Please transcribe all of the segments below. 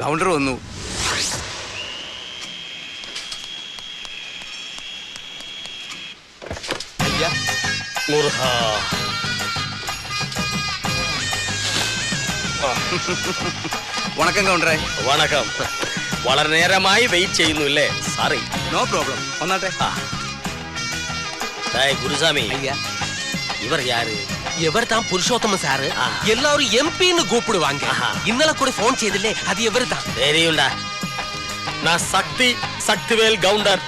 Counter വന്നു. വണക്കം കൗണ്ടറെ. വണക്കം. വളരെ നേരമായി വെയിറ്റ് ചെയ്യുന്നു ഇല്ലേ സാറി നോ പ്രോബ്ലം വന്നാട്ടെ ഗുരുസ്വാമി. ഇവർ യാര്? ಎವರ್ ತಾನ್ ಪುರುಷೋತ್ತಮ എല്ലാവരും ಎಲ್ಲರೂ ಎಂ ಪಿ ಗೋಪಿಡುವಾಂಗ ಇನ್ನೆಲ್ಲ ಕೂಡ ഫോൺ ചെയ്തില്ലേ? അത് എവരുതാ ശക്തി ശക്തിവേൽ ഗൗണ്ടർ.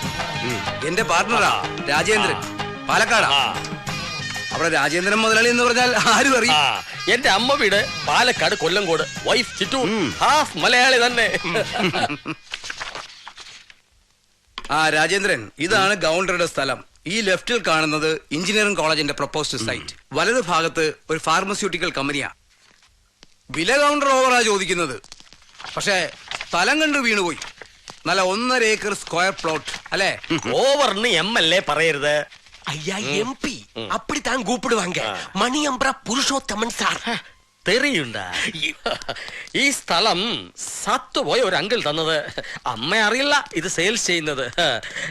എന്റെ പാർട്ട്ണറാ രാജേന്ദ്രൻ. പാലക്കാടാ. അവിടെ രാജേന്ദ്രൻ മുതലാളി എന്ന് പറഞ്ഞാൽ ആരും അറിയ എന്റെ അമ്മ വീട് പാലക്കാട് കൊല്ലംകോട്. വൈഫ് ചിറ്റൂർ. ഹാഫ് മലയാളി തന്നെ. ആ രാജേന്ദ്രൻ ഇതാണ് ഗൗണ്ടറുടെ സ്ഥലം. ഈ ലെഫ്റ്റിൽ കാണുന്നത് എഞ്ചിനീയറിംഗ് കോളേജിന്റെ പ്രപ്പോസ്ഡ് സൈറ്റ് വലത് ഭാഗത്ത് ഒരു ഫാർമസ്യൂട്ടിക്കൽ കമ്പനിയാ വില കൗണ്ടർ ഓവറാ ചോദിക്കുന്നത് പക്ഷേ സ്ഥലം കണ്ട് വീണുപോയി നല്ല ഒന്നര ഏക്കർ സ്ക്വയർ പ്ലോട്ട് അല്ലേ ஓவர்னு எம்எல்ஏ പറയരുത് ஐயா எம்பி அப்படித்தான் கூப்பிடுவாங்க மணி அம்பரா புருஷோத்தமன் சார் തെറിയുണ്ടാ. ഈ സ്ഥലം സത്തുപോയ ഒരു അങ്കിൾ തന്നത്. അമ്മ അറിയില്ല ഇത് സെയിൽസ് ചെയ്യുന്നത്.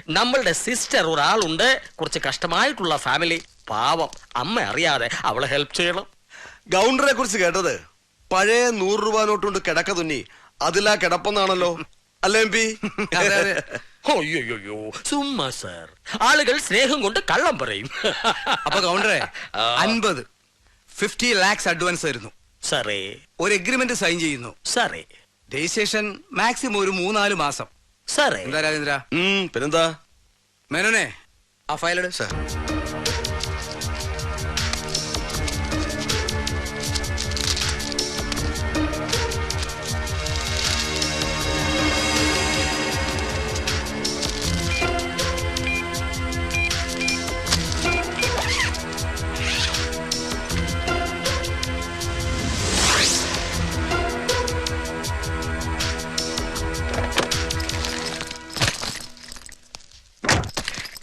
നമ്മളുടെ സിസ്റ്റർ ഒരാളുണ്ട് കുറച്ച് കഷ്ടമായിട്ടുള്ള ഫാമിലി പാവം അമ്മ അറിയാതെ അവളെ ഹെൽപ്പ് ചെയ്യണം. ഗൗണ്ടറെ കുറിച്ച് കേട്ടത്? പഴയ നൂറ് രൂപ നോട്ട് കൊണ്ട് കിടക്ക തുന്നി. അതിലാ കിടപ്പെന്നാണല്ലോ. അല്ലേ എം പി? ചുമ്മാ സർ ആളുകൾ സ്നേഹം കൊണ്ട് കള്ളം പറയും. അപ്പൊ കൗണ്ടറെ ആ. അൻപത് ഫിഫ്റ്റി ലാക്സ് അഡ്വാൻസ് ആയിരുന്നു സറേ. ഒരു എഗ്രിമെന്റ് സൈൻ ചെയ്യുന്നു. സാറേ. രജിസ്ട്രേഷൻ മാക്സിമം ഒരു മൂന്നാൽ മാസം. സാറേ. എന്താ രാജേന്ദ്ര? പിന്നെന്താ? മേനോനെ ആ ഫയലെട്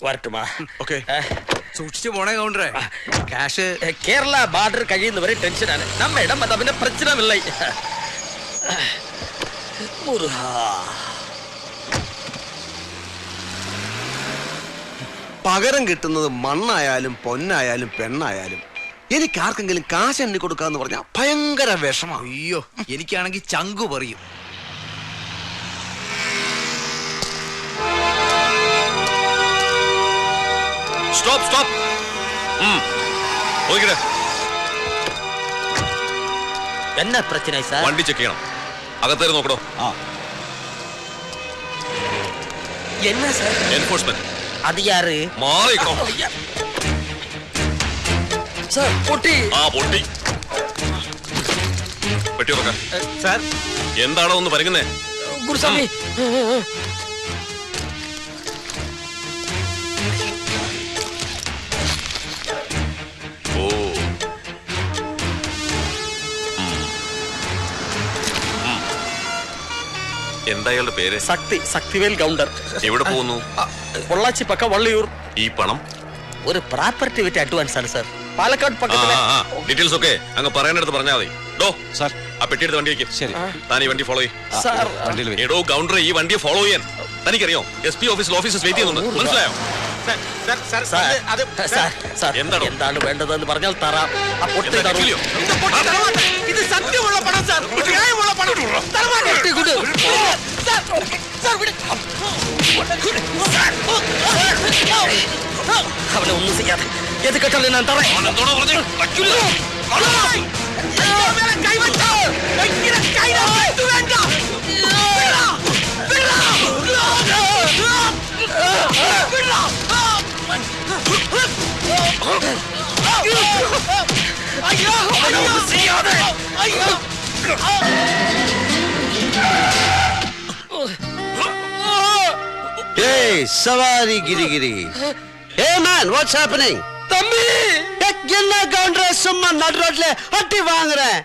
വരട്ടുമാ. ഓക്കെ. സൂക്ഷിച്ചു പോണേ കൗണ്ടറെ. ക്യാഷ് കേരള ബാർഡർ കഴിയുന്നവരെ ടെൻഷനാണ്. നമ്മ ഇടം അത് പിന്നെ പ്രശ്നമില്ല. പകരം കിട്ടുന്നത് മണ്ണായാലും പൊന്നായാലും പെണ്ണായാലും എനിക്ക് ആർക്കെങ്കിലും കാശ് എണ്ണി കൊടുക്കാന്ന് പറഞ്ഞാൽ ഭയങ്കര വിഷമാണ് അയ്യോ എനിക്കാണെങ്കിൽ ചങ്കു പറയും. സ്റ്റോപ്പ് സ്റ്റോപ്പ് എന്നാ പ്രശ്നമായി സാർ? വണ്ടി ചെക്ക് ചെയ്യണം. അകത്തേര് നോക്കണോ എന്നാ സാർ? എൻഫോഴ്സ്മെന്റ് അത് യാറ്? മാറിക്കോ. സാർ പൊട്ടി. ആ പൊട്ടി. പെട്ടി ഉറക്ക സാർ. എന്താണോ ഒന്ന് പരങ്ങുന്നേ? ഗുരുസ്വാമി. എന്താ പേര്? ശക്തി ശക്തിവേൽ ഗൗണ്ടർ. എവിടെ പോകുന്നു? പൊള്ളാച്ചി പക്ക വള്ളിയൂർ. ഈ പണം? ഒരു പ്രോപ്പർട്ടി വിറ്റ് അഡ്വാൻസ് ആണ് സാർ പാലക്കാട് ഡീറ്റെയിൽസ് ഒക്കെ അങ്ങ് പറയാനെടുത്ത് പറഞ്ഞാൽ മതി. ഡോ ആ പെട്ടി ശരി. ഈ വണ്ടി ഫോളോ എടോ ഗൗണ്ടർ ഈ ഫോളോ ചെയ്യാൻ. തനിക്കറിയോ? എസ് പി ഓഫീസിൽ ഓഫീസസ് വെയിറ്റ് ചെയ്യുന്നുണ്ട്. മനസ്സിലായോ? എന്താണ് വേണ്ടതെന്ന് പറഞ്ഞാൽ തരാം ഇത് സത്യമുള്ള പണം സാർ ന്യായമുള്ള പണം അവനെ ഒന്നും ചെയ്യാതെ എത് കെട്ടാലും ഞാൻ തറേ കൈവറ്റ കൈ വേണ്ട விடாது ஏய் சவாரி கிரிகிரி. ஏ மேன் வாட்ஸ் ஹேப்பனிங் தம்பி! என்ன காண்ட்ரா சும்மா நடு ரோட்ல அட்டி வாங்குறேன்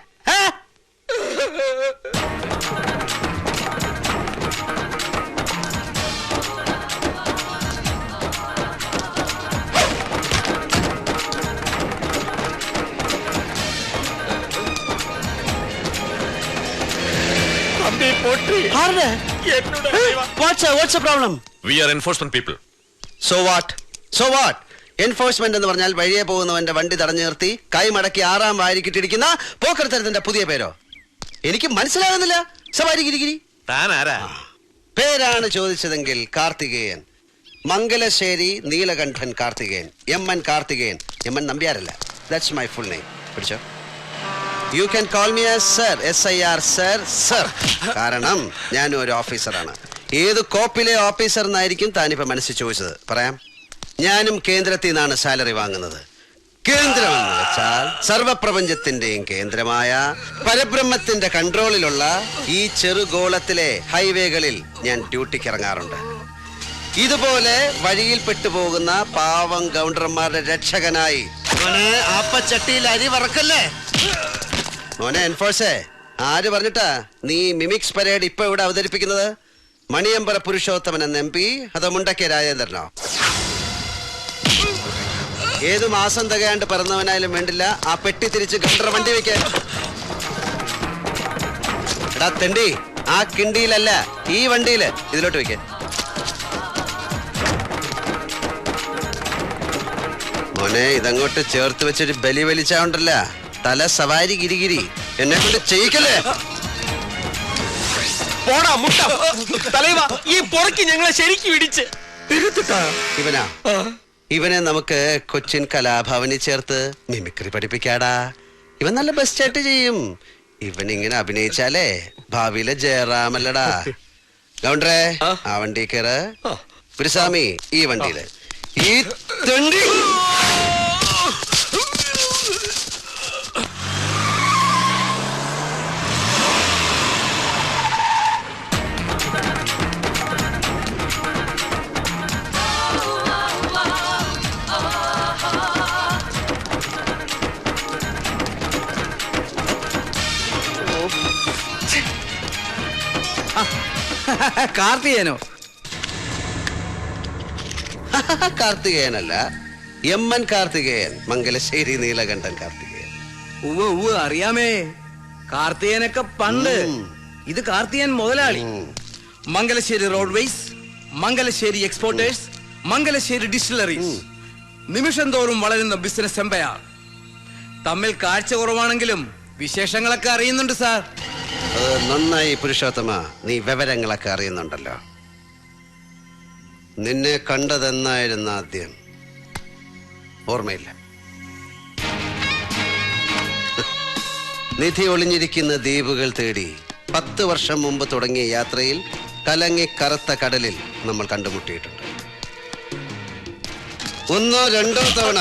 തമ്പി പൊട്ടി ആരുടെ? എന്നോട് what's what's problem we are enforcement people so what so what enforcement എന്ന് പറഞ്ഞാൽ വഴിയെ പോകുന്നവന്റെ വണ്ടി തടഞ്ഞു നിർത്തി കൈ മടക്കി ആറാം വാരിക്കിട്ടിരിക്കുന്ന പോക്കർത്തരത്തിന്റെ പുതിയ പേരോ? എനിക്ക് മനസ്സിലാകുന്നില്ല. സവാരി പേരാണ് ചോദിച്ചതെങ്കിൽ Karthikeyan. Mangalassery Neelakandan Karthikeyan. M N Karthikeyan. M N നമ്പ്യാരല്ല. That's my full name പിടിച്ചോ you can call me sir S I R sir sir കാരണം ഞാൻ ഒരു ഓഫീസറാണ് ഏത് കോപ്പിലെ ഓഫീസർ എന്നായിരിക്കും താനിപ്പോ മനസ്സിൽ ചോദിച്ചത്? പറയാം. ഞാനും കേന്ദ്രത്തിൽ നിന്നാണ് സാലറി വാങ്ങുന്നത്. കേന്ദ്രമെന്ന് വെച്ചാൽ സർവപ്രപഞ്ചത്തിന്റെയും കേന്ദ്രമായ പരബ്രഹ്മത്തിന്റെ കൺട്രോളിലുള്ള ഈ ചെറുഗോളത്തിലെ ഹൈവേകളിൽ ഞാൻ ഡ്യൂട്ടിക്ക് ഇറങ്ങാറുണ്ട്. ഇതുപോലെ വഴിയിൽ പെട്ടുപോകുന്ന പാവം ഗൗണ്ടർമാരുടെ രക്ഷകനായി. ആപ്പച്ചട്ടിയിൽ അരി വറക്കല്ലേ? മോനെ എൻഫോഴ്സേ. ആര് പറഞ്ഞിട്ടാ നീ മിമിക്സ് പരേഡ് ഇപ്പൊ ഇവിടെ അവതരിപ്പിക്കുന്നത്? മണിയമ്പറ പുരുഷോത്തമൻ എന്ന എം പി അതോ മുണ്ടക്കെ രാജേന്ദ്രനോ? ഏത് മാസം തകയാണ്ട് പിറന്നവനായാലും വേണ്ടില്ല ആ പെട്ടി തിരിച്ച് ഗണ്ടർ വണ്ടി വെക്കാൻ തെണ്ടി ആ കിണ്ടിയിലല്ല ഈ വണ്ടിയിൽ ഇതിലോട്ട് വെക്കാൻ മോനെ ഇതങ്ങോട്ട് ചേർത്ത് വെച്ചൊരു ബലി വലിച്ചാണ്ടല്ല തല സവാരി ഗിരിഗിരി എന്നെ കൊണ്ട് ചെയ്യിക്കല്ലേ? പോടാ മുട്ട. തലൈവ ഈ പൊറക്ക് ഞങ്ങളെ ശരിക്കും ഇടിച്ച്. ഇവനാ. ഇവനെ നമുക്ക് കൊച്ചിൻ കലാഭവനിൽ ചേർത്ത് മിമിക്രി പഠിപ്പിക്കാടാ. ഇവൻ നല്ല ബെസ്റ്റായിട്ട് ചെയ്യും. ഇവൻ ഇങ്ങനെ അഭിനയിച്ചാലേ ഭാവിയിലെ ജയറാമല്ലടാ. ഗൗണ്ടറേ ആ. വണ്ടി കയറ് ഗുരുസ്വാമി ഈ വണ്ടിയിൽ. ഈ തെണ്ടി. കാർത്തികേനോ കാർത്തികേയനല്ല. M N Karthikeyan Mangalassery Neelakandan Karthikeyan. ഉവ്വ് ഉവ്വ് അറിയാമേ. കാർത്തികേനൊക്കെ പണ്ട് ഇത് കാർത്തികേയൻ മുതലാളി. Mangalassery roadways Mangalassery exporters Mangalassery distilleries. നിമിഷം തോറും വളരുന്ന ബിസിനസ് എംപയർ. തമ്മിൽ കാഴ്ച കുറവാണെങ്കിലും വിശേഷങ്ങളൊക്കെ അറിയുന്നുണ്ട് സാർ. നന്നായി പുരുഷോത്തമ നീ വിവരങ്ങളൊക്കെ അറിയുന്നുണ്ടല്ലോ. നിന്നെ കണ്ടതെന്നായിരുന്നു ആദ്യം. ഓർമ്മയില്ല. നിധി ഒളിഞ്ഞിരിക്കുന്ന ദ്വീപുകൾ തേടി പത്ത് വർഷം മുമ്പ് തുടങ്ങിയ യാത്രയിൽ കലങ്ങി കറുത്ത കടലിൽ നമ്മൾ കണ്ടുമുട്ടിയിട്ടുണ്ട്. ഒന്നോ രണ്ടോ തവണ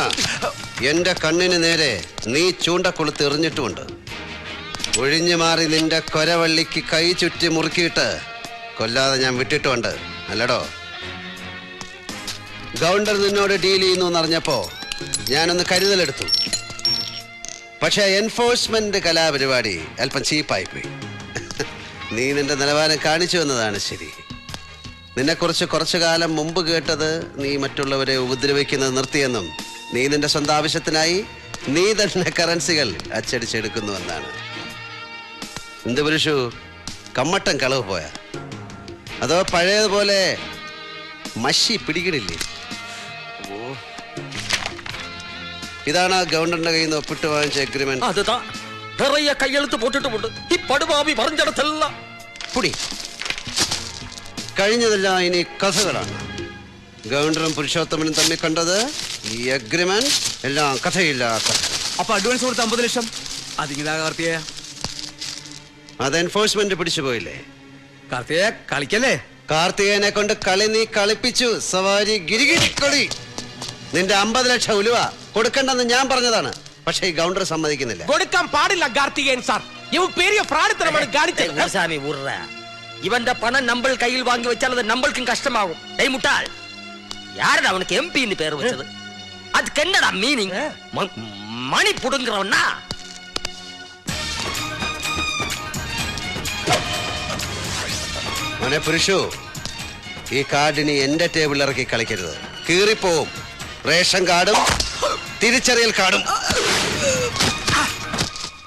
എന്റെ കണ്ണിന് നേരെ നീ ചൂണ്ടക്കുളത്ത് എറിഞ്ഞിട്ടുമുണ്ട്. ഒഴിഞ്ഞു മാറി നിന്റെ കൊരവള്ളിക്ക് കൈ ചുറ്റി മുറുക്കിയിട്ട് കൊല്ലാതെ ഞാൻ വിട്ടിട്ടുണ്ട്. അല്ലടോ? ഗൗണ്ടർ നിന്നോട് ഡീൽ ചെയ്യുന്നു എന്നറിഞ്ഞപ്പോ ഞാനൊന്ന് കരുതലെടുത്തു. പക്ഷേ എൻഫോഴ്സ്മെന്റ് കലാപരിപാടി അല്പം ചീപ്പായി പോയി നീ നിന്റെ നിലവാരം കാണിച്ചു എന്നതാണ് ശരി. നിന്നെക്കുറിച്ച് കുറച്ചു കാലം മുമ്പ് കേട്ടത് നീ മറ്റുള്ളവരെ ഉപദ്രവിക്കുന്നത് നിർത്തിയെന്നും നീ നിന്റെ സ്വന്തം ആവശ്യത്തിനായി നീ തന്നെ കറൻസികൾ അച്ചടിച്ചെടുക്കുന്നുവെന്നാണ് എന്ത് പുരുഷു? കമ്മട്ടം കളവ് പോയ. അതോ പഴയതുപോലെ മഷി പിടിക്കണില്ലേ? ഓ. ഇതാണ് ആ ഗവൺമെന്റിന്റെ കയ്യിൽ നിന്ന് ഒപ്പിട്ട് വാങ്ങിച്ച അഗ്രിമെന്റ് അതുതാ നിറയെ കയ്യെഴുത്ത് ഈ കഴിഞ്ഞതെല്ലാം ഇനി കഥകളാണ്. ഗവർണറും പുരുഷോത്തമനും തമ്മിൽ കണ്ടത് ഈ അഗ്രിമെന്റ് എല്ലാം കഥയില്ല അപ്പൊ അഡ്വാൻസ് കൊടുത്ത അമ്പത് ലക്ഷം? അതിങ്ങനെ കാർത്തിയാ അത് എൻഫോഴ്സ്മെന്റ് പിടിച്ചു പോയില്ലേ കാർത്തികേയ കളിക്കല്ലേ കാർത്തികേയനെ കൊണ്ട് കളി നീ കളിപ്പിച്ചു സവാരി ഗിരിഗിരിക്കൊളി നിന്റെ അമ്പത് ലക്ഷം ഉലുവ കൊടുക്കണ്ടെന്ന് ഞാൻ പറഞ്ഞതാണ് പക്ഷേ ഈ ഗൗണ്ടർ സമ്മതിക്കുന്നില്ല കൊടുക്കാൻ പാടില്ല കാർത്തികേയൻ സാർ ഇവ പെരിയ പ്രാണിത്തരമാണ് കാണിച്ചത് சாமி விடுற இவன் பணம் நம்ம கையில் வாங்கி வச்சால் அது நம்மளுக்கும் கஷ்டமாகும் டேய் முட்டாள் யாருடா அவனுக்கு எம்பின்னு பேர் வச்சது அதுக்கு என்னடா மீனிங் மணி புடுங்குறவனா മോനെ പുരുഷു ഈ കാർഡിനി എന്റെ ടേബിളിൽ ഇറക്കി കളിക്കരുത്. കീറിപ്പോവും. റേഷൻ കാർഡും തിരിച്ചറിയൽ കാർഡും.